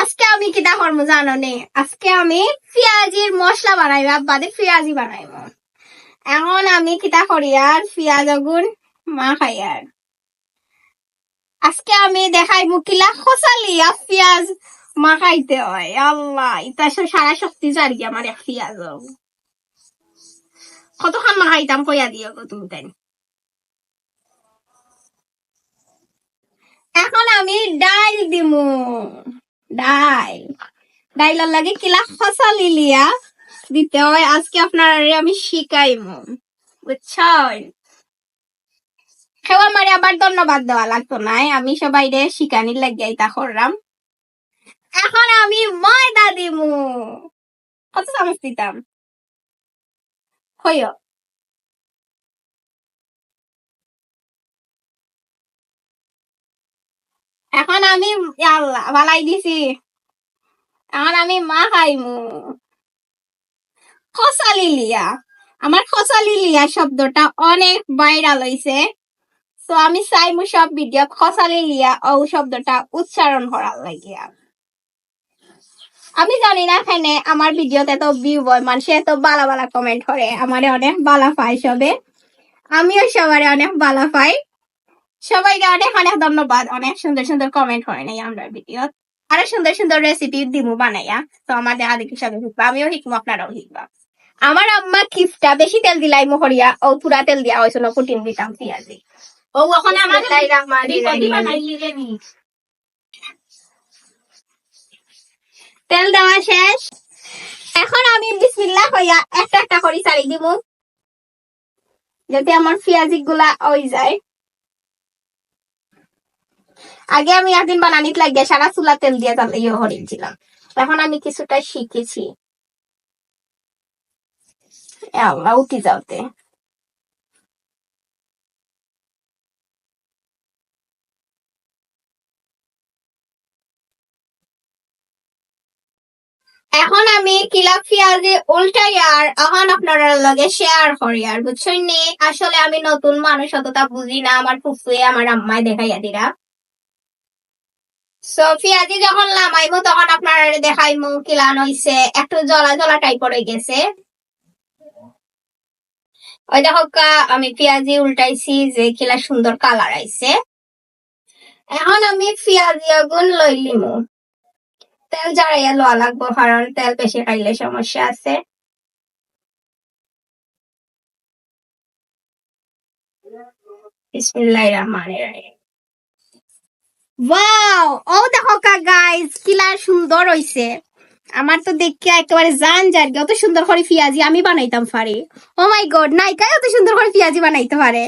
আজকে আমি কিটা করব জানো নে আজকে আমি পেঁয়াজির মশলা বানাইব বাদে পেঁয়াজি বানাইব। এখন আমি কিটা করি আর, পেঁয়াজ আগুন মা খাই আর। আজকে আমি দেখাই মুকিলা খসালি আর পেঁয়াজ মাখাইতে হয়। আল্লাহ সে- সারা শক্তি জারি আমার এক পেঁয়াজ কতক্ষণ মাখাইতাম কইয়া দিও গো তুমি তাই এখন আমি ডাইল দিমু। ডাইল ডাইলের লাগে কিলা খসালি লিয়া। দিতে হয়, আজকে আপনার আমি বুঝছেন খেওয়া মারে আবার ধন্যবাদ দেওয়া লাগতো নাই। আমি সবাই রে শিকানির লাগিয়া ইতা করলাম এখন আমি ময়দা দিমু। কত চামচ দিতাম? হইও। আমি আল্লাহ, বালাই দিছি। এখন আমি মা খাইমু। খসালি লিয়া আমার খসালি লিয়া শব্দটা অনেক ভাইরাল হইছে। তো আমি চাইমু সব ভিডিও খসালি লিয়া ও শব্দটা উচ্চারণ করার লাগিয়া। আমি জানি না এখানে আমার ভিডিওতে এত ভিউ হয়, মানুষে এত বালা বালা কমেন্ট করে, আমারে অনেক বালা পায় সবে। আমিও সবারে অনেক বালা পাই। সবাইকে অনেক অনেক ধন্যবাদ। অনেক সুন্দর সুন্দর কমেন্ট করে নাই আমরা ভিডিও আরও সুন্দর সুন্দর রেসিপি দিমু বানাইয়া। তো দেখা দেখি সবাই শিখবা আমিও শিখব আপনারাও শিখবা। আমার আম্মা কিফটা বেশি তেল দিলাই মহরিয়া ও পুরা তেল দিয়া হয়েছিল পুটিন দিতাম পিঁয়াজি। ও এখন আমার তেল দেওয়া শেষ। এখন আমি বিসমিল্লাহ হইয়া একটা একটা করে চালি দিব যাতে আমার পেঁয়াজি গুলা ওই যায়। আগে আমি একদিন বানানিত লাগিয়ে সারা চুলা তেল দিয়ে ইয়ে হরিয়েছিলাম এখন আমি কিছুটা শিখেছি। আল্লাহ, উঠি যাওতে এখন আমি কিলা পেঁয়াজি উল্টাই আর এখন আপনারা লগে শেয়ার করি আর, বুঝছেন আসলে আমি নতুন মানুষ, অতটা বুঝি না। আমার ফুফুয়ে, আমার আম্মাই দেখাইয়া দিরা। সো পেঁয়াজি যখন লামাইমু তখন আপনারা দেখাইমু কিলান হইছে। একটু জলা জলা টাইপ হয়ে গেছে। ওই দেখো আমি পেঁয়াজি উল্টাইছি যে কিলা সুন্দর কালার আইছে। এখন আমি পেঁয়াজি আগুন লইলিমু তেল জারাইয়া লওয়া লাগবো, কারণ তেল বেশি খাইলে সমস্যা আছে। বিসমিল্লাহির রহমানির রহিম। ওয়াও ও দেখো কা গাইস কিলা সুন্দর হইছে। আমার তো দেখে একেবারে জান জার অত সুন্দর করে পেঁয়াজি আমি বানাইতাম পারি ও মাই গড নাইকাই অত সুন্দর করে পিয়াজি বানাইতে পারে।